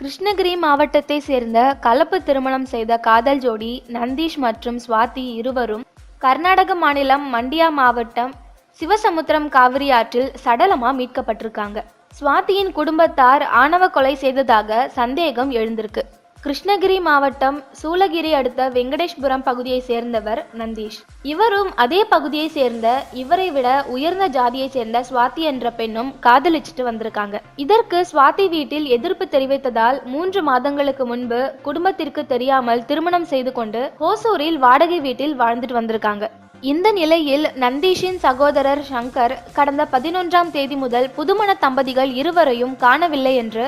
கிருஷ்ணகிரி மாவட்டத்தை சேர்ந்த கலப்பு திருமணம் செய்த காதல் ஜோடி நந்தீஷ் மற்றும் சுவாதி இருவரும் கர்நாடக மாநிலம் மண்டியா மாவட்டம் சிவசமுத்திரம் காவிரி ஆற்றில் சடலமா மீட்கப்பட்டிருக்காங்க. சுவாதியின் குடும்பத்தார் ஆணவ கொலை செய்ததாக சந்தேகம் எழுந்திருக்கு. கிருஷ்ணகிரி மாவட்டம் சூளகிரி அடுத்த வெங்கடேஷ்புரம் பகுதியை சேர்ந்தவர் நந்தீஷ். இவரும் அதே பகுதியை சேர்ந்த இவரை விட உயர்ந்த ஜாதியை சேர்ந்த சுவாதி என்ற பெண்ணும் காதலிச்சிட்டு வந்திருக்காங்க. இதற்கு சுவாதி வீட்டில் எதிர்ப்பு தெரிவித்ததால் மூன்று மாதங்களுக்கு முன்பு குடும்பத்திற்கு தெரியாமல் திருமணம் செய்து கொண்டு ஹோசூரில் வாடகை வீட்டில் வாழ்ந்துட்டு வந்திருக்காங்க. இந்த நிலையில் நந்தீஷின் சகோதரர் சங்கர் கடந்த பதினொன்றாம் தேதி முதல் புதுமண தம்பதிகள் இருவரையும் காணவில்லை என்று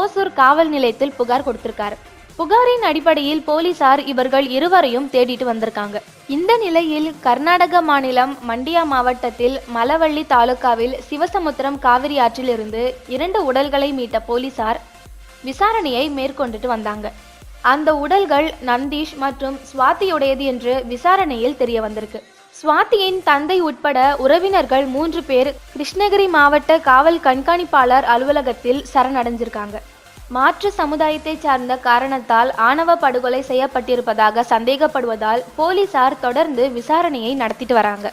ஓசூர் காவல் நிலையத்தில் புகார் கொடுத்திருக்காரு. புகாரின் அடிப்படையில் போலீசார் இவர்கள் இருவரையும் தேடிட்டு வந்திருக்காங்க. இந்த நிலையில் கர்நாடக மாநிலம் மண்டியா மாவட்டத்தில் மலவள்ளி தாலுகாவில் சிவசமுத்திரம் காவிரி ஆற்றிலிருந்து இரண்டு உடல்களை மீட்ட போலீசார் விசாரணையை மேற்கொண்டுட்டு வந்தாங்க. அந்த உடல்கள் நந்தீஷ் மற்றும் சுவாதியுடையது என்று விசாரணையில் தெரிய வந்திருக்கு. சுவாத்தியின் தந்தை உட்பட உறவினர்கள் மூன்று பேர் கிருஷ்ணகிரி மாவட்ட காவல் கண்காணிப்பாளர் அலுவலகத்தில் சரணடைஞ்சிருக்காங்க. மாற்று சமுதாயத்தை சார்ந்த காரணத்தால் ஆணவ படுகொலை செய்யப்பட்டிருப்பதாக சந்தேகப்படுவதால் போலீசார் தொடர்ந்து விசாரணையை நடத்திட்டு வராங்க.